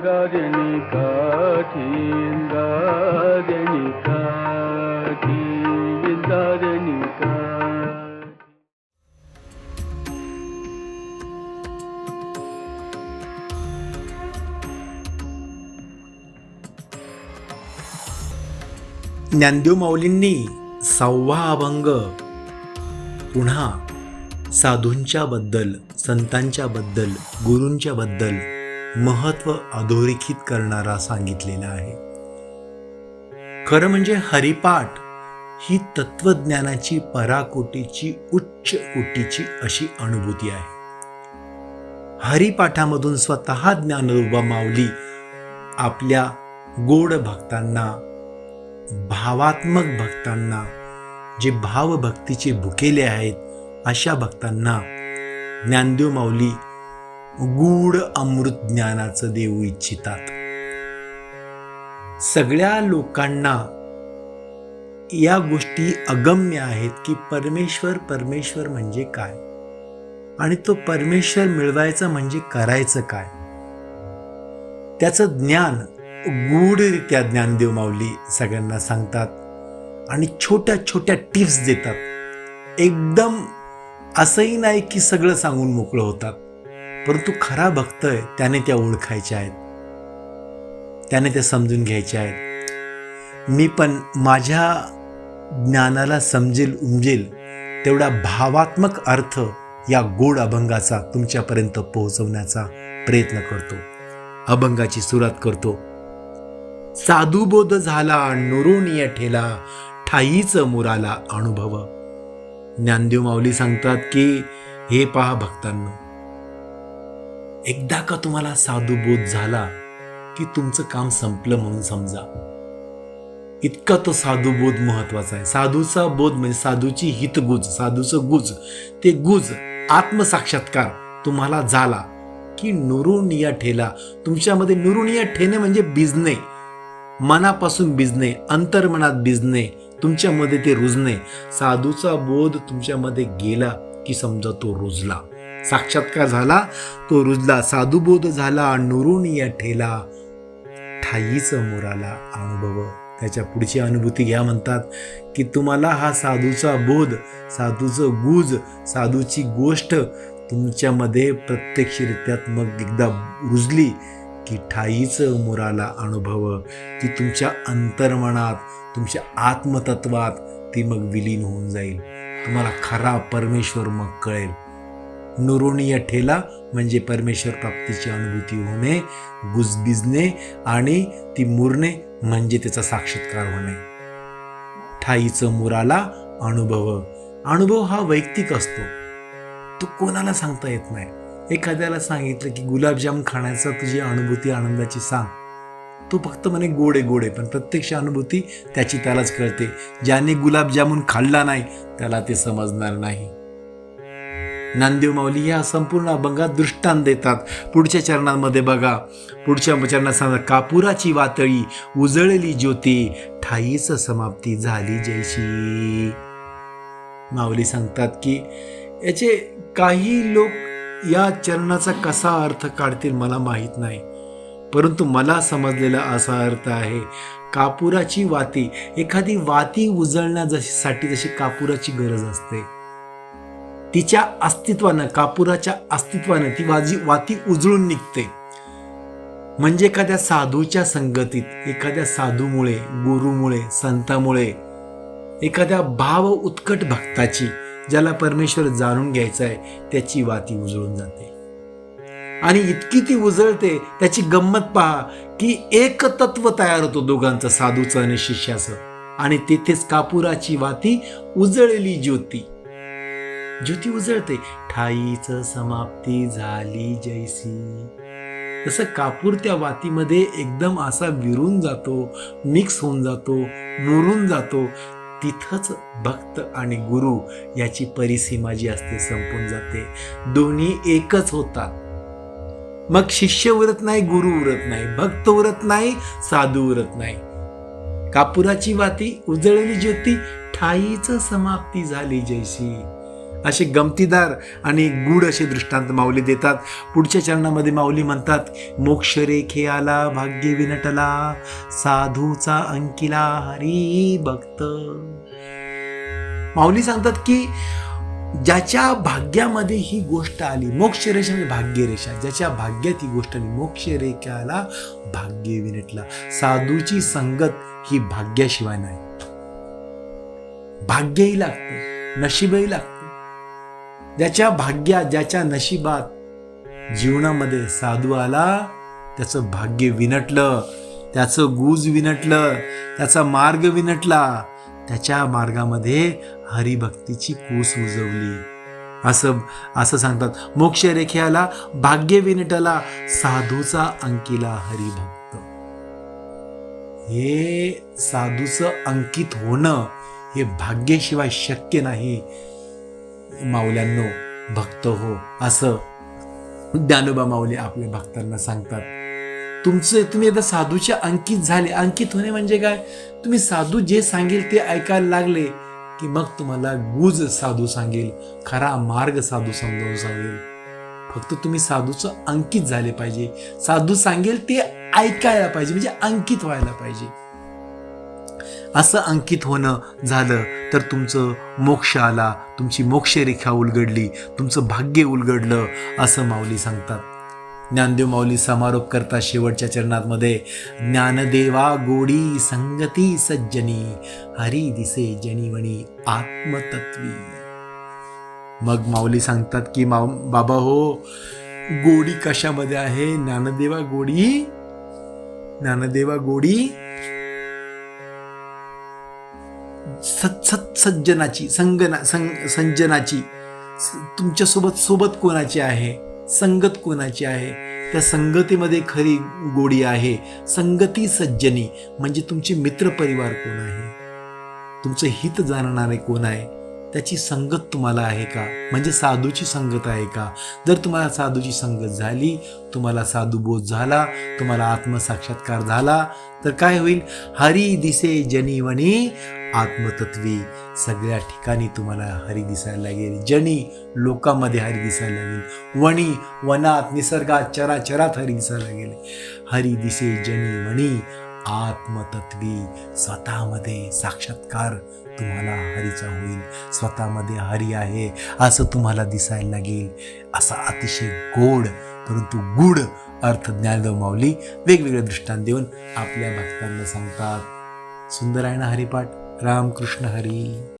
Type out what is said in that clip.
इंद्रायणी काठी इंद्रायणी काठी इंद्रायणी काठी ज्ञानदेव माऊलींनी सहावा अभंग पुन्हा साधूंच्याबद्दल संतांच्याबद्दल गुरूंच्याबद्दल महत्त्व अधोरेखित करणारा सांगितलेला आहे. खरं म्हणजे हरिपाठ ही तत्वज्ञानाची पराकोटीची उच्च कोटीची अशी अनुभूती आहे. हरिपाठामधून स्वतः ज्ञानरूपा माऊली आपल्या गोड भक्तांना भावात्मक भक्तांना जे भावभक्तीचे भुकेले आहेत अशा भक्तांना ज्ञानदेव माऊली गूढ अमृत ज्ञानाचं देऊ इच्छितात. सगळ्या लोकांना या गोष्टी अगम्य आहेत की परमेश्वर परमेश्वर म्हणजे काय? आणि तो परमेश्वर मिळवायचा म्हणजे करायचं काय? त्याचं ज्ञान गूढरित्या ज्ञानदेव माऊली सगळ्यांना सांगतात आणि छोट्या छोट्या टिप्स देतात. एकदम असंही नाही की सगळं सांगून मोकळं होतात. परंतु खरा भक्त आहे त्याने त्या ओळखायच्या आहेत. त्याने त्या समजून घ्यायच्या आहेत. मी पण माझ्या ज्ञानाला समजेल उमजेल तेवढा भावात्मक अर्थ या गोड अभंगाचा तुमच्यापर्यंत पोहोचवण्याचा प्रयत्न करतो. अभंगाची सुरुवात करतो. साधुबोध झाला नुरुणीय ठेला ठाईच मुराला अनुभव. ज्ञानदेव माऊली सांगतात की हे पहा भक्तांना एकदा का तुम्हाला साधुबोध झाला की तुमचं काम संपलं म्हणून समजा? इतका तो साधूबोध महत्त्वाचा आहे. साधूचा बोध म्हणजे साधूची हितगुज साधूचं गुज. ते गुज आत्मसाक्षात्कार तुम्हाला झाला की नुरुनिया ठेला. तुमच्यामध्ये नुरुनिया ठेणे म्हणजे बिजणे मनापासून बिजणे अंतर्मनात बिजणे तुमच्यामध्ये ते रुजणे. साधूचा बोध तुमच्यामध्ये गेला की समजा तो रुजला. साक्षात्कार झाला तो रुजला साधुबोध झाला नुरुनिया ठेला. ठाईच मुराला अनुभव. त्याच्या पुढची अनुभूती घ्या म्हणतात की तुम्हाला हा साधूचा बोध साधूचं गुज साधूची गोष्ट तुमच्यामध्ये प्रत्यक्षरित्यात मग एकदा रुजली की ठाईच मुराला अनुभव की तुमच्या अंतर्मनात तुमच्या आत्मतत्वात ती मग विलीन होऊन जाईल. तुम्हाला खरा परमेश्वर मग कळेल. नुरोणीय ठेला म्हणजे परमेश्वर प्राप्तीची अनुभूती होणे गुजबिजणे आणि ती मुरणे म्हणजे त्याचा साक्षात्कार होणे. ठाईचं मुराला अनुभव. अनुभव हा वैयक्तिक असतो. तो कोणाला सांगता येत नाही. एखाद्याला सांगितलं की गुलाबजाम खाण्याचा तुझी अनुभूती आनंदाची सांग. तो फक्त म्हणे गोडे गोडे पण प्रत्यक्ष अनुभूती त्याची त्यालाच कळते. ज्याने गुलाबजामुन खाल्ला नाही त्याला ते समजणार नाही. नांदेव माऊली या संपूर्ण अभंगात दृष्टांत देतात. पुढच्या चरणांमध्ये बघा. पुढच्या चरणात सांगा कापुराची वातळी उजळली ज्योती ठाईच समाप्ती झाली जयशी माऊली सांगतात की याचे काही लोक या चरणाचा कसा अर्थ काढतील मला माहीत नाही. परंतु मला समजलेला असा अर्थ आहे कापुराची वाती एखादी वाती उजळण्या जशीसाठी जशी कापुराची गरज असते तिच्या अस्तित्वानं कापुराच्या अस्तित्वानं ती वाजी वाती उजळून निघते. म्हणजे एखाद्या साधूच्या संगतीत एखाद्या साधूमुळे गुरुमुळे संतामुळे एखाद्या भाव उत्कट भक्ताची ज्याला परमेश्वर जाणून घ्यायचा आहे त्याची वाती उजळून जाते. आणि इतकी ती उजळते त्याची गंमत पहा की एक तत्व तयार होतो दोघांचं साधूचं आणि शिष्याचं. आणि तेथेच कापुराची वाती उजळली ज्योती. ज्योती उजळते. ठाईच समाप्ती झाली जैसी. तसं कापूर त्या वातीमध्ये एकदम असा विरून जातो मिक्स होऊन जातो मुरून जातो. तिथंच भक्त आणि गुरु याची परिसीमा जी असते संपून जाते. दोन्ही एकच होतात. मग शिष्य उरत नाही गुरु उरत नाही भक्त उरत नाही साधू उरत नाही. कापुराची वाती उजळली ज्योती ठाईच समाप्ती झाली जैशी असे गमतीदार आणि गूढ असे दृष्टांत माऊली देतात. पुढच्या चरणामध्ये माऊली म्हणतात मोक्ष रेखे आला भाग्य विनटला साधूचा अंकिला हरी भक्त. माऊली सांगतात की ज्याच्या भाग्यामध्ये ही गोष्ट आली मोक्ष रेषा म्हणजे भाग्यरेषा ज्याच्या भाग्यात ही गोष्ट आली मोक्ष रेखाला भाग्य विनटला. साधूची संगत ही भाग्याशिवाय नाही. भाग्यही लागते नशीबही लागतं. ज्याच्या भाग्यात ज्याच्या नशिबात जीवनामध्ये साधू आला त्याचं भाग्य विनटलं त्याचं गुज विनटलं त्याचा मार्ग विनटला त्याच्या मार्गामध्ये हरिभक्तीची कूस उजवली. असं असं सांगतात. मोक्ष रेखेला भाग्य विनटला साधूचा अंकिला हरिभक्त. हे साधूचं अंकित होणं हे भाग्याशिवाय शक्य नाही. माऊल्यांनो भक्त हो असं ज्ञानोबा माऊली आपल्या भक्तांना सांगतात. तुमचं तुम्ही आता साधूच्या अंकित झाले. अंकित होणे म्हणजे काय? तुम्ही साधू जे सांगेल ते ऐकायला लागले की मग तुम्हाला गुज साधू सांगेल खरा मार्ग साधू समजावून सांगेल. फक्त तुम्ही साधूचं अंकित झाले पाहिजे. साधू सांगेल ते ऐकायला पाहिजे म्हणजे अंकित व्हायला पाहिजे. असं अंकित होणं झालं तर तुमचं मोक्ष आला तुमची मोक्षरेखा उलगडली तुमचं भाग्य उलगडलं असं माऊली सांगतात. ज्ञानदेव माऊली समारोप करता शेवटच्या चरणामध्ये. ज्ञानदेवा गोडी संगती सज्जनी हरी दिसे जनीवणी आत्मतत्वी. मग माऊली सांगतात की माऊ बाबा हो गोडी कशामध्ये आहे? ज्ञानदेवा गोडी? ज्ञानदेवा गोडी सत सज्जनाची संगना संग संजनाची तुमच्यासोबत सोबत कोणाची आहे? संगत कोणाची आहे? त्या संगतीमध्ये खरी गोडी आहे. संगती सज्जनी म्हणजे तुमचे मित्र परिवार कोण आहे? तुमचं हित जाणणारे कोण आहे? त्याची संगत तुम्हाला आहे का? म्हणजे साधूची संगत आहे का? जर तुम्हाला साधूची संगत झाली तुम्हाला साधू बोध झाला तुम्हाला आत्मसाक्षात्कार झाला तर काय होईल? हरी दिसे जनीवणी आत्मतत्वी. सगळ्या ठिकाणी तुम्हाला हरी दिसायला लागेल. जनी लोकांमध्ये हरी दिसायला लागेल. वणी वनात निसर्गात चराचरात हरी दिसायला लागेल. हरी दिसे जनी वणी आत्मतत्वी स्वतःमध्ये साक्षात्कार तुम्हाला हरीचा होईल. स्वतःमध्ये हरी आहे असं तुम्हाला दिसायला लागेल. असा अतिशय गोड परंतु गूढ अर्थ ज्ञानदेव माऊली वेगवेगळे दृष्टांत देऊन आपल्या भक्तांना सांगतात. सुंदर आहे ना हरिपाठ रामकृष्ण हरी.